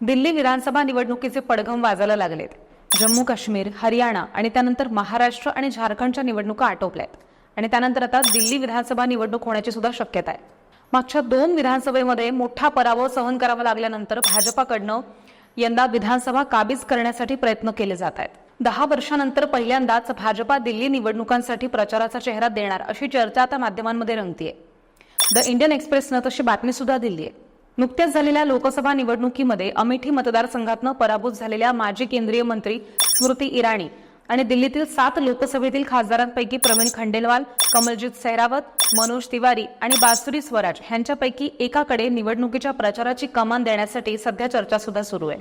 दिल्ली विधानसभा निवडणुकीचे पडघम वाजायला लागलेत. जम्मू काश्मीर हरियाणा आणि त्यानंतर महाराष्ट्र आणि झारखंडच्या निवडणुका आटोपल्यात. आणि त्यानंतर आता दिल्ली विधानसभा निवडणूक होण्याची सुद्धा शक्यता आहे. मागच्या दोन विधानसभेमध्ये मोठा पराभव सहन करावा लागल्यानंतर भाजपाकडनं यंदा विधानसभा काबीज करण्यासाठी प्रयत्न केले जात आहेत. दहा वर्षानंतर पहिल्यांदाच भाजपा दिल्ली निवडणुकांसाठी प्रचाराचा चेहरा देणार अशी चर्चा आता माध्यमांमध्ये रंगतीये. द इंडियन एक्सप्रेसनं तशी बातमी सुद्धा दिली आहे नुकत्याच झालेल्या लोकसभा निवडणुकीमध्ये अमेठी मतदारसंघातनं पराभूत झालेल्या माजी केंद्रीय मंत्री स्मृती इराणी आणि दिल्लीतील सात लोकसभेतील खासदारांपैकी प्रवीण खंडेलवाल कमलजीत सैरावत मनोज तिवारी आणि बासुरी स्वराज यांच्यापैकी एकाकडे निवडणुकीच्या प्रचाराची कमान देण्यासाठी सध्या चर्चा सुद्धा सुरू आहे.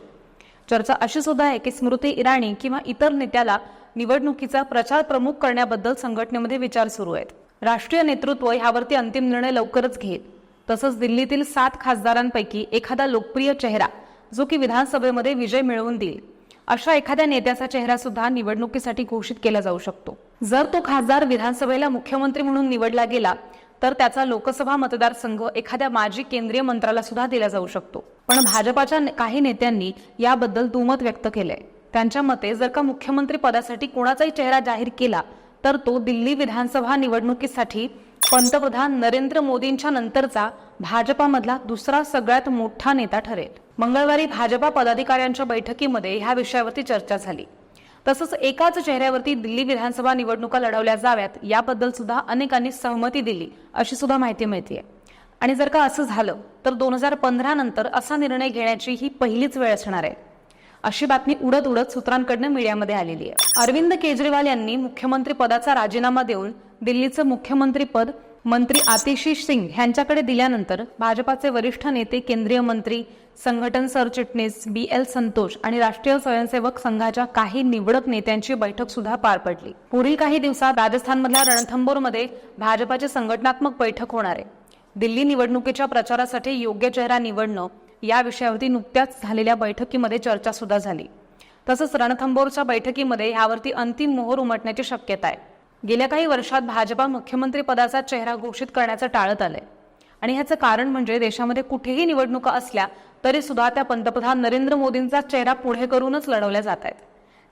चर्चा अशी सुद्धा आहे की स्मृती इराणी किंवा इतर नेत्याला निवडणुकीचा प्रचार प्रमुख करण्याबद्दल संघटनेमध्ये विचार सुरू आहेत. राष्ट्रीय नेतृत्व ह्यावरती अंतिम निर्णय लवकरच घेईल. तसंच दिल्लीतील सात खासदारांपैकी एखादा लोकप्रिय चेहरा जो की विधानसभेमध्ये विजय मिळवून देईल. अशा एखाद्या नेत्याचा चेहरा सुद्धा निवडणुकीसाठी घोषित केला जाऊ शकतो. जर तो खासदार विधानसभेला मुख्यमंत्री म्हणून निवडला गेला तर त्याचा लोकसभा मतदारसंघ एखाद्या माजी केंद्रीय मंत्र्याला सुद्धा दिला जाऊ शकतो. पण भाजपाच्या काही नेत्यांनी याबद्दल दुमत व्यक्त केलंय. त्यांच्या मते जर का मुख्यमंत्री पदासाठी कोणाचाही चेहरा जाहीर केला तर तो दिल्ली विधानसभा निवडणुकीसाठी पंतप्रधान नरेंद्र मोदींच्या नंतरचा भाजपामधला दुसरा सगळ्यात मोठा नेता ठरेल. मंगळवारी भाजपा पदाधिकाऱ्यांच्या बैठकीमध्ये ह्या विषयावरती चर्चा झाली. तसंच एकाच चेहऱ्यावरती दिल्ली विधानसभा निवडणुका लढवल्या जाव्यात याबद्दल सुद्धा अनेकांनी सहमती दिली अशी सुद्धा माहिती मिळतीये. आणि जर का असं झालं तर दोन हजार पंधरा नंतर असा निर्णय घेण्याची ही पहिलीच वेळ असणार आहे. अशी बातमी उडत उडत सूत्रांकडनं मीडियामध्ये आलेली आहे. अरविंद केजरीवाल यांनी मुख्यमंत्री पदाचा राजीनामा देऊन दिल्लीचं मुख्यमंत्रीपद मंत्री आतिशी सिंग यांच्याकडे दिल्यानंतर भाजपाचे वरिष्ठ नेते केंद्रीय मंत्री संघटन सरचिटणीस बी एल संतोष आणि राष्ट्रीय स्वयंसेवक संघाच्या काही निवडक नेत्यांची बैठक सुद्धा पार पडली. पुढील काही दिवसात राजस्थानमधल्या रणथंबोरमध्ये भाजपाची संघटनात्मक बैठक होणार आहे. दिल्ली निवडणुकीच्या प्रचारासाठी योग्य चेहरा निवडणं या विषयावरती नुकत्याच झालेल्या बैठकीमध्ये चर्चा सुद्धा झाली. तसंच रणथंबोरच्या बैठकीमध्ये यावरती अंतिम मोहर उमटण्याची शक्यता आहे. गेल्या काही वर्षात भाजपा मुख्यमंत्री पदाचा चेहरा घोषित करण्याचं टाळत आलंय. आणि ह्याचं कारण म्हणजे देशामध्ये कुठेही निवडणुका असल्या तरी सुद्धा त्या पंतप्रधान नरेंद्र मोदींचा चेहरा पुढे करूनच लढवल्या जात आहेत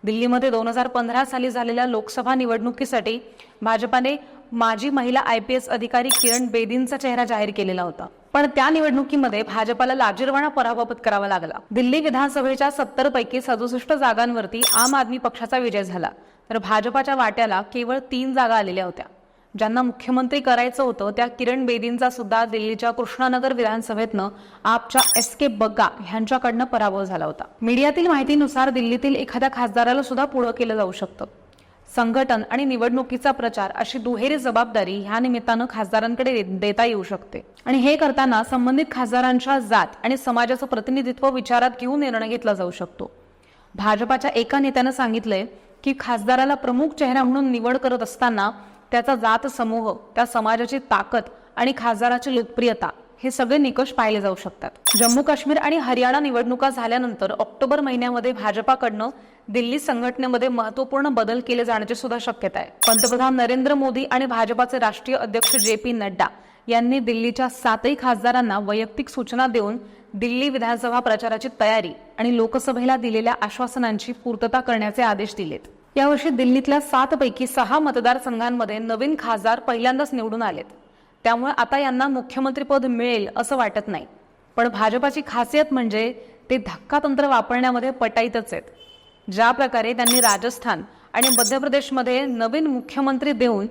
दिल्लीमध्ये दोन हजार पंधरा साली झालेल्या लोकसभा निवडणुकीसाठी भाजपाने माजी महिला आय पी एस अधिकारी किरण बेदींचा चेहरा जाहीर केलेला होता. पण त्या निवडणुकीमध्ये भाजपाला लाजीरवाणा पराभव पत्करावा लागला. दिल्ली विधानसभेच्या सत्तर पैकी सदुसष्ट जागांवरती आम आदमी पक्षाचा विजय झाला. तर भाजपाच्या वाट्याला केवळ तीन जागा आलेल्या होत्या. ज्यांना मुख्यमंत्री करायचं होतं त्या किरण बेदींचा सुद्धा दिल्लीच्या कृष्णानगर विधानसभेतनं आपच्या एस के बग्गा यांच्याकडनं पराभव झाला होता. मीडियातील माहितीनुसार दिल्लीतील एखाद्या खासदाराला सुद्धा पुढं केलं जाऊ शकतं. संघटन आणि निवडणुकीचा प्रचार अशी दुहेरी जबाबदारी ह्या निमित्तानं खासदारांकडे दे- देता येऊ शकते. आणि हे करताना संबंधित खासदारांच्या जात आणि समाजाचं प्रतिनिधित्व विचारात घेऊन निर्णय घेतला जाऊ शकतो. भाजपाच्या एका नेत्यानं सांगितलंय की खासदाराला प्रमुख चेहरा म्हणून निवड करत असताना त्याचा जात समूह त्या समाजाची ताकद आणि खासदाराची लोकप्रियता हे सगळे निकष पाहिले जाऊ शकतात. जम्मू काश्मीर आणि हरियाणा निवडणुका झाल्यानंतर ऑक्टोबर महिन्यामध्ये भाजपाकडनं दिल्ली संघटनेमध्ये महत्त्वपूर्ण बदल केले जाण्याची सुद्धा शक्यता आहे. पंतप्रधान नरेंद्र मोदी आणि भाजपाचे राष्ट्रीय अध्यक्ष जे पी नड्डा यांनी दिल्लीच्या सातही खासदारांना वैयक्तिक सूचना देऊन दिल्ली विधानसभा प्रचाराची तयारी आणि लोकसभेला दिलेल्या आश्वासनांची पूर्तता करण्याचे आदेश दिलेत. यावर्षी दिल्लीतल्या सातपैकी सहा मतदारसंघांमध्ये नवीन खासदार पहिल्यांदाच निवडून आलेत. त्यामुळे आता यांना मुख्यमंत्रीपद मिळेल असं वाटत नाही. पण भाजपाची खासियत म्हणजे ते धक्का तंत्र वापरण्यामध्ये पटाईतच आहेत. ज्या प्रकारे त्यांनी राजस्थान आणि मध्य प्रदेशमध्ये नवीन मुख्यमंत्री देऊन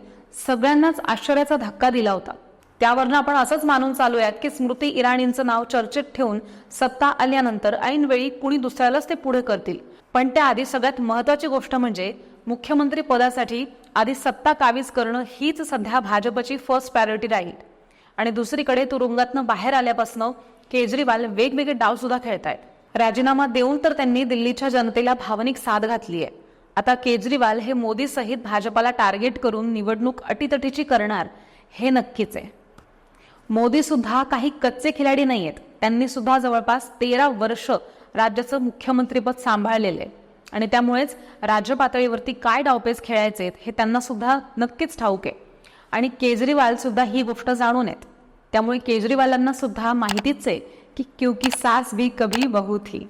सगळ्यांनाच आश्चर्याचा धक्का दिला होता. त्यावरनं आपण असंच मानून चालूयात की स्मृती इराणींचं नाव चर्चेत ठेवून सत्ता आल्यानंतर ऐनवेळी कुणी दुसऱ्यालाच ते पुढे करतील. पण त्याआधी सगळ्यात महत्वाची गोष्ट म्हणजे मुख्यमंत्री पदासाठी आधी सत्ता काबीज करणं हीच सध्या भाजपची फर्स्ट प्रायोरिटी राहील. आणि दुसरीकडे तुरुंगातनं बाहेर आल्यापासून केजरीवाल वेगवेगळे डाव सुद्धा खेळतायत. राजीनामा देऊन तर त्यांनी दिल्लीच्या जनतेला भावनिक साथ घातली आहे. आता केजरीवाल हे मोदी सहित भाजपाला टार्गेट करून निवडणूक अटीतटीची करणार हे नक्कीच आहे. मोदी सुद्धा काही कच्चे खिलाडी नाहीयेत. त्यांनी सुद्धा जवळपास तेरा वर्ष राज्याचं मुख्यमंत्रीपद सांभाळलेलं आहे. आणि त्यामुळेच राज्य पातळीवरती काय डावपेच खेळायचे हे त्यांना सुद्धा नक्कीच ठाऊक आहे. आणि केजरीवाल सुद्धा ही गोष्ट जाणून आहेत. त्यामुळे केजरीवालांना सुद्धा माहितीच आहे की क्युकी सास भी कभी बहू थी.